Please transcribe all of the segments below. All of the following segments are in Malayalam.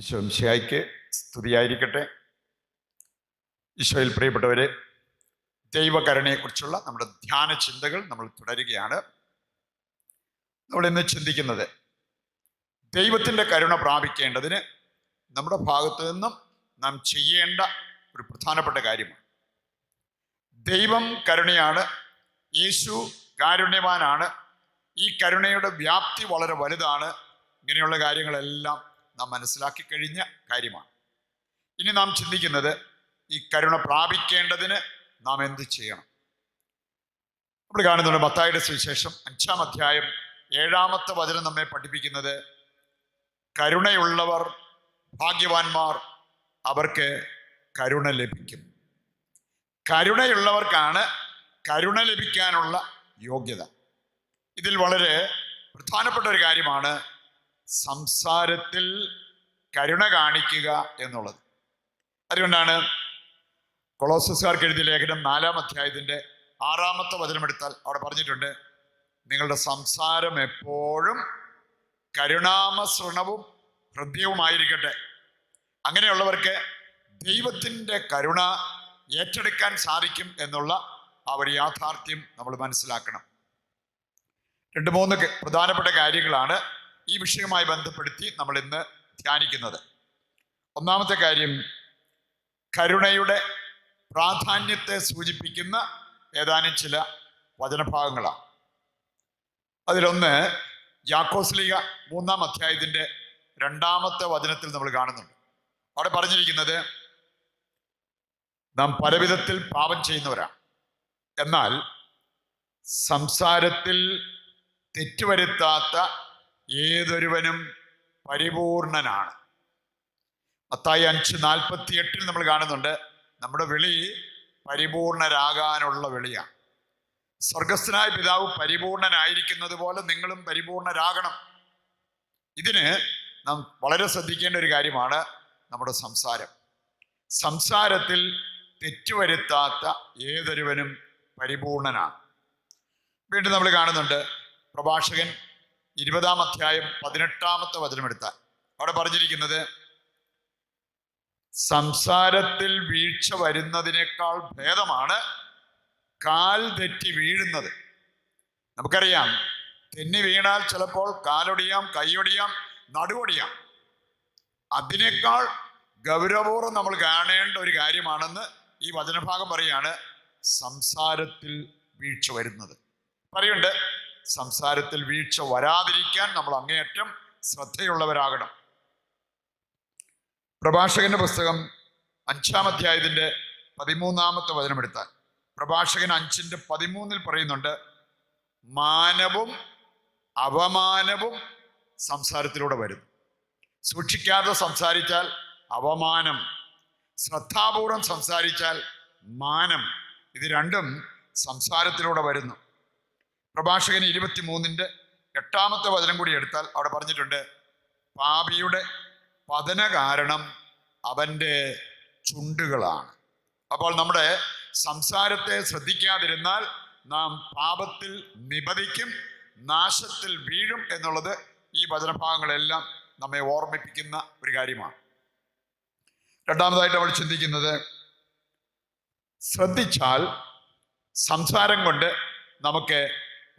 ഈശോംശിയായിക്ക് സ്തുതിയായിരിക്കട്ടെ. ഈശോയിൽ പ്രിയപ്പെട്ടവരെ ദൈവകരുണയെക്കുറിച്ചുള്ള നമ്മുടെ ധ്യാന ചിന്തകൾ നമ്മൾ തുടരുകയാണ്. നമ്മൾ ഇന്ന് ചിന്തിക്കുന്നത് ദൈവത്തിന്റെ കരുണ പ്രാപിക്കേണ്ടതിന് നമ്മുടെ ഭാഗത്തു നിന്നും നാം ചെയ്യേണ്ട ഒരു പ്രധാനപ്പെട്ട കാര്യമാണ്. ദൈവം കരുണയാണ് യേശു കാരുണ്യവാനാണ് ഈ കരുണയുടെ വ്യാപ്തി വളരെ വലുതാണ് ഇങ്ങനെയുള്ള കാര്യങ്ങളെല്ലാം നാം മനസ്സിലാക്കി കഴിഞ്ഞ കാര്യമാണ്. ഇനി നാം ചിന്തിക്കുന്നത് ഈ കരുണ പ്രാപിക്കേണ്ടതിന് നാം എന്ത് ചെയ്യണം? നമ്മൾ കാണുന്നുണ്ട് മത്തായുടെ സുവിശേഷം അഞ്ചാം അധ്യായം ഏഴാമത്തെ വചനം നമ്മെ പഠിപ്പിക്കുന്നത് കരുണയുള്ളവർ ഭാഗ്യവാന്മാർ അവർക്ക് കരുണ ലഭിക്കും. കരുണയുള്ളവർക്കാണ് കരുണ ലഭിക്കാനുള്ള യോഗ്യത. ഇതിൽ വളരെ പ്രധാനപ്പെട്ട ഒരു കാര്യമാണ് സംസാരത്തിൽ കരുണ കാണിക്കുക എന്നുള്ളത്. അതുകൊണ്ടാണ് കൊളോസസ്കാർക്ക് എഴുതിയ ലേഖനം നാലാം അധ്യായത്തിന്റെ ആറാമത്തെ വചനമെടുത്താൽ അവിടെ പറഞ്ഞിട്ടുണ്ട് നിങ്ങളുടെ സംസാരം എപ്പോഴും കരുണാമസൃണവും ഹൃദ്യവുമായിരിക്കട്ടെ. അങ്ങനെയുള്ളവർക്ക് ദൈവത്തിന്റെ കരുണ ഏറ്റെടുക്കാൻ സാധിക്കും എന്നുള്ള ആ ഒരു യാഥാർത്ഥ്യം നമ്മൾ മനസ്സിലാക്കണം. രണ്ട് മൂന്ന് പ്രധാനപ്പെട്ട കാര്യങ്ങളാണ് ഈ വിഷയവുമായി ബന്ധപ്പെടുത്തി നമ്മൾ ഇന്ന് ധ്യാനിക്കുന്നത്. ഒന്നാമത്തെ കാര്യം കരുണയുടെ പ്രാധാന്യത്തെ സൂചിപ്പിക്കുന്ന ഏതാനും ചില വചനഭാഗങ്ങളാണ്. അതിലൊന്ന് യാക്കോസ്ലിക മൂന്നാം അധ്യായത്തിന്റെ രണ്ടാമത്തെ വചനത്തിൽ നമ്മൾ കാണുന്നുണ്ട്. അവിടെ പറഞ്ഞിരിക്കുന്നത് നാം പലവിധത്തിൽ പാപം ചെയ്യുന്നവരാണ്. എന്നാൽ സംസാരത്തിൽ തെറ്റുവരുത്താത്ത ഏതൊരുവനും പരിപൂർണനാണ്. പത്തായി അഞ്ച് നാൽപ്പത്തി എട്ടിൽ നമ്മൾ കാണുന്നുണ്ട് നമ്മുടെ വിളി പരിപൂർണരാകാനുള്ള വിളിയാണ്. സ്വർഗസ്ഥനായ പിതാവ് പരിപൂർണനായിരിക്കുന്നത് പോലെ നിങ്ങളും പരിപൂർണരാകണം. ഇതിന് നാം വളരെ ശ്രദ്ധിക്കേണ്ട ഒരു കാര്യമാണ് നമ്മുടെ സംസാരം. സംസാരത്തിൽ തെറ്റുവരുത്താത്ത ഏതൊരുവനും പരിപൂർണനാണ്. വീണ്ടും നമ്മൾ കാണുന്നുണ്ട് പ്രഭാഷകൻ ഇരുപതാം അധ്യായം പതിനെട്ടാമത്തെ വചനമെടുത്താൽ അവിടെ പറഞ്ഞിരിക്കുന്നത് സംസാരത്തിൽ വീഴ്ച വരുന്നതിനേക്കാൾ ഭേദമാണ് കാൽ തെറ്റി വീഴുന്നത്. നമുക്കറിയാം തെന്നി വീണാൽ ചിലപ്പോൾ കാലൊടിയാം കൈയൊടിയാം നടുവൊടിയാം. അതിനേക്കാൾ ഗൗരവപൂർവം നമ്മൾ കാണേണ്ട ഒരു കാര്യമാണെന്ന് ഈ വചനഭാഗം പറയാണ് സംസാരത്തിൽ വീഴ്ച വരുന്നത്. പറയുണ്ട് സംസാരത്തിൽ വീഴ്ച വരാതിരിക്കാൻ നമ്മൾ അങ്ങേയറ്റം ശ്രദ്ധയുള്ളവരാകണം. പ്രഭാഷകന്റെ പുസ്തകം അഞ്ചാം അധ്യായത്തിന്റെ പതിമൂന്നാമത്തെ വചനമെടുത്താൽ പ്രഭാഷകൻ അഞ്ചിന്റെ പതിമൂന്നിൽ പറയുന്നുണ്ട് മാനവും അപമാനവും സംസാരത്തിലൂടെ വരും സൂക്ഷിക്കാതെ സംസാരിച്ചാൽ അപമാനം ശ്രദ്ധാപൂർവം സംസാരിച്ചാൽ മാനം ഇത് രണ്ടും സംസാരത്തിലൂടെ വരുന്നു. പ്രഭാഷകൻ ഇരുപത്തിമൂന്നിന്റെ എട്ടാമത്തെ വചനം കൂടി എടുത്താൽ അവിടെ പറഞ്ഞിട്ടുണ്ട് പാപിയുടെ പതന കാരണം അവന്റെ ചുണ്ടുകളാണ്. അപ്പോൾ നമ്മുടെ സംസാരത്തെ ശ്രദ്ധിക്കാതിരുന്നാൽ നാം പാപത്തിൽ നിപതിക്കും നാശത്തിൽ വീഴും എന്നുള്ളത് ഈ വചനഭാഗങ്ങളെല്ലാം നമ്മെ ഓർമ്മിപ്പിക്കുന്ന ഒരു കാര്യമാണ്. രണ്ടാമതായിട്ട് അവൾ ചിന്തിക്കുന്നത് ശ്രദ്ധിച്ചാൽ സംസാരം കൊണ്ട് നമുക്ക്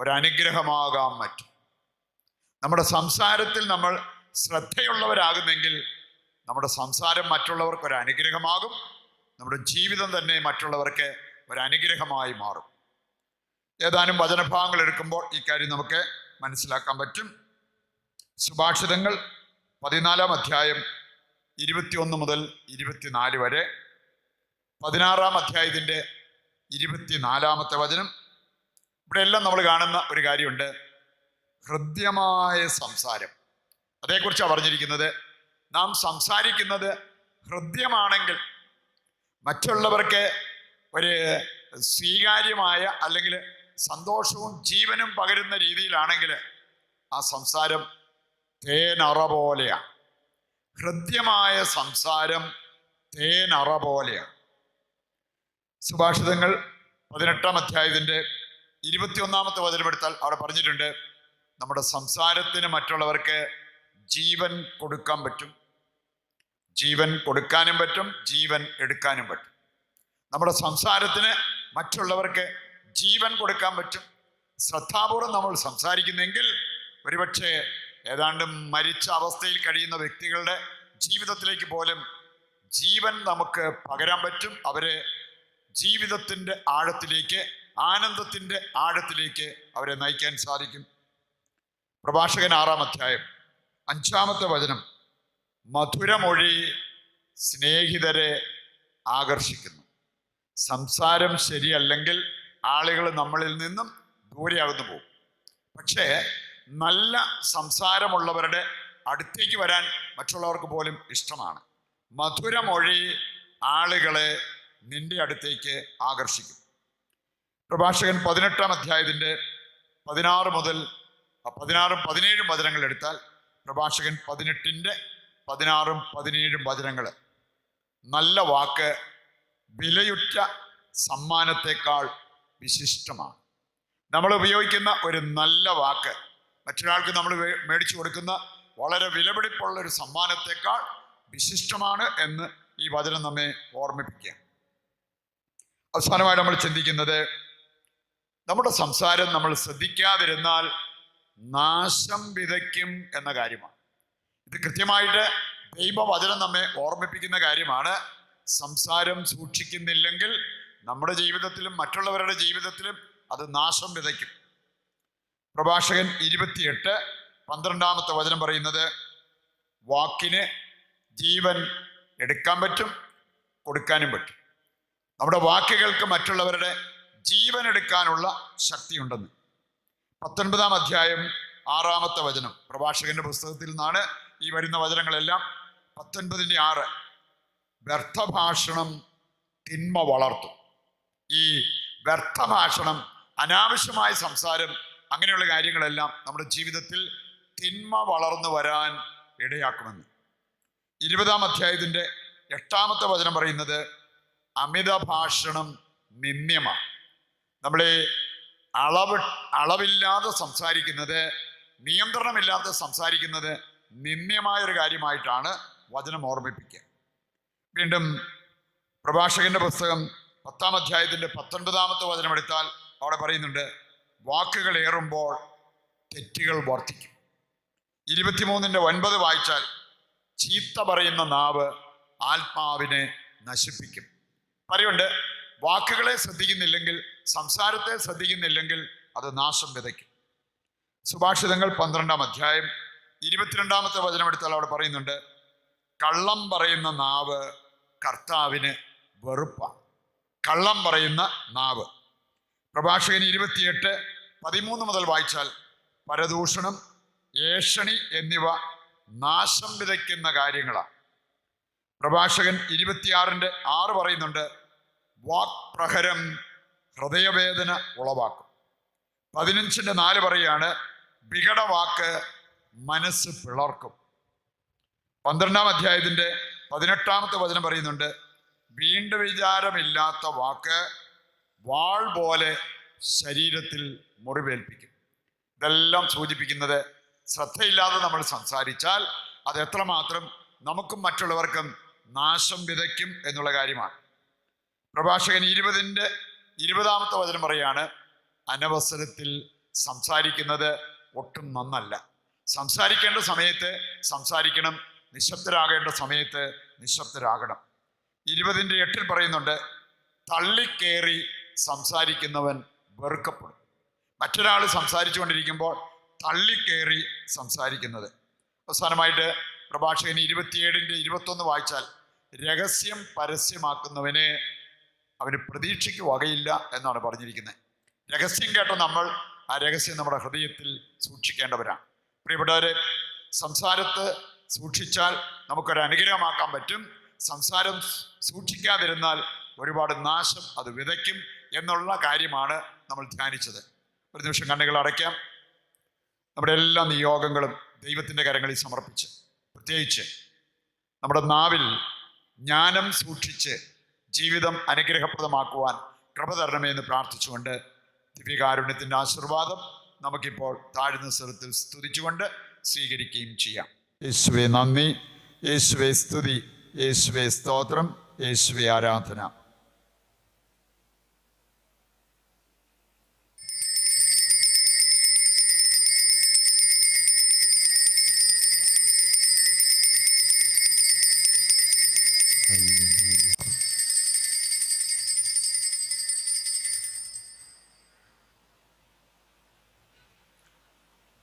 ഒരനുഗ്രഹമാകാൻ പറ്റും നമ്മുടെ സംസാരത്തിൽ നമ്മൾ ശ്രദ്ധയുള്ളവരാകുന്നെങ്കിൽ നമ്മുടെ സംസാരം മറ്റുള്ളവർക്ക് ഒരു അനുഗ്രഹമാകും നമ്മുടെ ജീവിതം തന്നെ മറ്റുള്ളവർക്ക് ഒരു അനുഗ്രഹമായി മാറും. ഏതാനും വചനഭാഗങ്ങൾ എടുക്കുമ്പോൾ ഈ കാര്യം നമുക്ക് മനസ്സിലാക്കാൻ പറ്റും. സുഭാഷിതങ്ങൾ പതിനാലാം അധ്യായം ഇരുപത്തിയൊന്ന് മുതൽ ഇരുപത്തിനാല് വരെ. പതിനാറാം അധ്യായത്തിന്റെ ഇരുപത്തിനാലാമത്തെ വചനം. ഇവിടെ എല്ലാം നമ്മൾ കാണുന്ന ഒരു കാര്യമുണ്ട്. ഹൃദ്യമായ സംസാരം. അതേക്കുറിച്ചാണ് പറഞ്ഞിരിക്കുന്നത്. നാം സംസാരിക്കുന്നത് ഹൃദ്യമാണെങ്കിൽ മറ്റുള്ളവർക്ക് ഒരു സ്വീകാര്യമായ അല്ലെങ്കിൽ സന്തോഷവും ജീവനും പകരുന്ന രീതിയിലാണെങ്കിൽ ആ സംസാരം തേനറ പോലെയാണ് ഹൃദ്യമായ സംസാരം തേനറ പോലെയാണ് സുഭാഷിതങ്ങൾ പതിനെട്ടാം അധ്യായത്തിന്റെ ഇരുപത്തിയൊന്നാമത്തെ വചനമെടുത്താൽ അവിടെ പറഞ്ഞിട്ടുണ്ട് നമ്മുടെ സംസാരത്തിന് മറ്റുള്ളവർക്ക് ജീവൻ കൊടുക്കാൻ പറ്റും. ജീവൻ കൊടുക്കാനും പറ്റും ജീവൻ എടുക്കാനും പറ്റും. നമ്മുടെ സംസാരത്തിന് മറ്റുള്ളവർക്ക് ജീവൻ കൊടുക്കാൻ പറ്റും. ശ്രദ്ധാപൂർവം നമ്മൾ സംസാരിക്കുന്നെങ്കിൽ ഒരുപക്ഷെ ഏതാണ്ട് മരിച്ച അവസ്ഥയിൽ കഴിയുന്ന വ്യക്തികളുടെ ജീവിതത്തിലേക്ക് പോലും ജീവൻ നമുക്ക് പകരാൻ പറ്റും. അവരെ ജീവിതത്തിന്റെ ആഴത്തിലേക്ക് ആനന്ദത്തിന്റെ ആഴത്തിലേക്ക് അവരെ നയിക്കാൻ സാധിക്കും. പ്രഭാഷകൻ ആറാം അധ്യായം അഞ്ചാമത്തെ വചനം. മധുരമൊഴി സ്നേഹിതരെ ആകർഷിക്കുന്നു. സംസാരം ശരിയല്ലെങ്കിൽ ആളുകൾ നമ്മളിൽ നിന്നും ദൂരെയാകുന്നു പോകും. പക്ഷേ നല്ല സംസാരമുള്ളവരുടെ അടുത്തേക്ക് വരാൻ മറ്റുള്ളവർക്ക് പോലും ഇഷ്ടമാണ്. മധുരമൊഴി ആളുകളെ നിന്റെ അടുത്തേക്ക് ആകർഷിക്കും. പ്രഭാഷകൻ പതിനെട്ടാം അധ്യായത്തിന്റെ പതിനാറ് മുതൽ പതിനാറും പതിനേഴും വചനങ്ങൾ എടുത്താൽ പ്രഭാഷകൻ പതിനെട്ടിന്റെ പതിനാറും പതിനേഴും വചനങ്ങൾ നല്ല വാക്ക് വിലയുറ്റ സമ്മാനത്തെക്കാൾ വിശിഷ്ടമാണ്. നമ്മൾ ഉപയോഗിക്കുന്ന ഒരു നല്ല വാക്ക് മറ്റൊരാൾക്ക് നമ്മൾ മേടിച്ചു കൊടുക്കുന്ന വളരെ വിലപിടിപ്പുള്ള ഒരു സമ്മാനത്തെക്കാൾ വിശിഷ്ടമാണ് എന്ന് ഈ വചനം നമ്മെ ഓർമ്മിപ്പിക്കുക അവസാനമായി നമ്മൾ ചിന്തിക്കുന്നത് നമ്മുടെ സംസാരം നമ്മൾ ശ്രദ്ധിക്കാതിരുന്നാൽ നാശം വിതയ്ക്കും എന്ന കാര്യമാണ്. ഇത് കൃത്യമായിട്ട് ദൈവവചനം നമ്മെ ഓർമ്മിപ്പിക്കുന്ന കാര്യമാണ്. സംസാരം സൂക്ഷിക്കുന്നില്ലെങ്കിൽ നമ്മുടെ ജീവിതത്തിലും മറ്റുള്ളവരുടെ ജീവിതത്തിലും അത് നാശം വിതയ്ക്കും. പ്രഭാഷകൻ ഇരുപത്തിയെട്ട് പന്ത്രണ്ടാമത്തെ വചനം പറയുന്നത് വാക്കിന് ജീവൻ എടുക്കാൻ പറ്റും കൊടുക്കാനും പറ്റും. നമ്മുടെ വാക്കുകൾക്ക് മറ്റുള്ളവരുടെ ജീവൻ എടുക്കാനുള്ള ശക്തിയുണ്ടെന്ന്. പത്തൊൻപതാം അധ്യായം ആറാമത്തെ വചനം. പ്രഭാഷകന്റെ പുസ്തകത്തിൽ നിന്നാണ് ഈ വരുന്ന വചനങ്ങളെല്ലാം. പത്തൊൻപതിന്റെ ആറ്. വ്യർത്ഥഭാഷണം തിന്മ വളർത്തും. ഈ വ്യർത്ഥഭാഷണം അനാവശ്യമായ സംസാരം അങ്ങനെയുള്ള കാര്യങ്ങളെല്ലാം നമ്മുടെ ജീവിതത്തിൽ തിന്മ വളർന്നു വരാൻ ഇടയാക്കുമെന്ന്. ഇരുപതാം അധ്യായത്തിന്റെ എട്ടാമത്തെ വചനം പറയുന്നത് അമിത ഭാഷണം നിന്ദ്യമാണ്. നമ്മളെ അളവ് അളവില്ലാതെ സംസാരിക്കുന്നത് നിയന്ത്രണമില്ലാതെ സംസാരിക്കുന്നത് നിന്ദ്യമായൊരു കാര്യമായിട്ടാണ് വചനം ഓർമ്മിപ്പിക്കുക. വീണ്ടും പ്രഭാഷകന്റെ പുസ്തകം പത്താം അധ്യായത്തിന്റെ പത്തൊൻപതാമത്തെ വചനം എടുത്താൽ അവിടെ പറയുന്നുണ്ട് വാക്കുകൾ ഏറുമ്പോൾ തെറ്റുകൾ വർദ്ധിക്കും. ഇരുപത്തിമൂന്നിന്റെ ഒൻപത് വായിച്ചാൽ ചീത്ത പറയുന്ന നാവ് ആത്മാവിനെ നശിപ്പിക്കും. പറയുണ്ട് വാക്കുകളെ ശ്രദ്ധിക്കുന്നില്ലെങ്കിൽ സംസാരത്തെ ശ്രദ്ധിക്കുന്നില്ലെങ്കിൽ അത് നാശം വിതയ്ക്കും. സുഭാഷിതങ്ങൾ പന്ത്രണ്ടാം അധ്യായം ഇരുപത്തിരണ്ടാമത്തെ വചനം എടുത്താൽ അവിടെ പറയുന്നുണ്ട് കള്ളം പറയുന്ന നാവ് കർത്താവിന് വെറുപ്പാണ്. കള്ളം പറയുന്ന നാവ്. പ്രഭാഷകൻ ഇരുപത്തിയെട്ട് പതിമൂന്ന് മുതൽ വായിച്ചാൽ പരദൂഷണം ഏഷണി എന്നിവ നാശം വിതയ്ക്കുന്ന കാര്യങ്ങളാണ്. പ്രഭാഷകൻ ഇരുപത്തിയാറിന്റെ ആറ് പറയുന്നുണ്ട് വാക് പ്രഹരം ഹൃദയവേദന ഉളവാക്കും. പതിനഞ്ചിന്റെ നാല് പറയാണ് വികടവാക്ക് മനസ്സ് പിളർക്കും. പന്ത്രണ്ടാം അധ്യായത്തിന്റെ പതിനെട്ടാമത്തെ വചനം പറയുന്നുണ്ട് വീണ്ടും വിചാരമില്ലാത്ത വാക്ക് വാൾ പോലെ ശരീരത്തിൽ മുറിവേൽപ്പിക്കും. ഇതെല്ലാം സൂചിപ്പിക്കുന്നത് ശ്രദ്ധയില്ലാതെ നമ്മൾ സംസാരിച്ചാൽ അത് എത്രമാത്രം നമുക്കും മറ്റുള്ളവർക്കും നാശം വിതയ്ക്കും എന്നുള്ള കാര്യമാണ്. പ്രഭാഷകൻ ഇരുപതിന്റെ ഇരുപതാമത്തെ വചനം പറയാണ് അനവസരത്തിൽ സംസാരിക്കുന്നത് ഒട്ടും നന്നല്ല. സംസാരിക്കേണ്ട സമയത്ത് സംസാരിക്കണം നിശബ്ദരാകേണ്ട സമയത്ത് നിശബ്ദരാകണം. ഇരുപതിന്റെ എട്ടിൽ പറയുന്നുണ്ട് തള്ളിക്കേറി സംസാരിക്കുന്നവൻ വെറുക്കപ്പെടും. മറ്റൊരാൾ സംസാരിച്ചുകൊണ്ടിരിക്കുമ്പോൾ തള്ളിക്കേറി സംസാരിക്കുന്നത്. അവസാനമായിട്ട് പ്രഭാഷകൻ ഇരുപത്തിയേഴിന്റെ ഇരുപത്തൊന്ന് വായിച്ചാൽ രഹസ്യം പരസ്യമാക്കുന്നവന് അവന് പ്രതീക്ഷയ്ക്ക് വകയില്ല എന്നാണ് പറഞ്ഞിരിക്കുന്നത് രഹസ്യം കേട്ട നമ്മൾ ആ രഹസ്യം നമ്മുടെ ഹൃദയത്തിൽ സൂക്ഷിക്കേണ്ടവരാണ്. പ്രിയപ്പെട്ടവരെ സംസാരത്ത് സൂക്ഷിച്ചാൽ നമുക്കൊരു അനുഗ്രഹമാക്കാൻ പറ്റും. സംസാരം സൂക്ഷിക്കാതിരുന്നാൽ ഒരുപാട് നാശം അത് വിതയ്ക്കും എന്നുള്ള കാര്യമാണ് നമ്മൾ ധ്യാനിച്ചത്. ഒരു നിമിഷം കണ്ണുകൾ അടയ്ക്കാം. നമ്മുടെ എല്ലാ നിയോഗങ്ങളും ദൈവത്തിന്റെ കരങ്ങളിൽ സമർപ്പിച്ച് പ്രത്യേകിച്ച് നമ്മുടെ നാവിൽ ജ്ഞാനം സൂക്ഷിച്ച് ജീവിതം അനുഗ്രഹപ്രദമാക്കുവാൻ കൃപ തരണമേ എന്ന് പ്രാർത്ഥിച്ചുകൊണ്ട് ദിവ്യകാരുണ്യത്തിന്റെ ആശീർവാദം നമുക്കിപ്പോൾ താഴ്ന്ന സ്ഥലത്തിൽ സ്തുതിച്ചുകൊണ്ട് സ്വീകരിക്കുകയും ചെയ്യാം. യേശുവെ നന്ദി. യേശുവെ സ്തുതി. യേശുവെ സ്തോത്രം. യേശുവെ ആരാധന.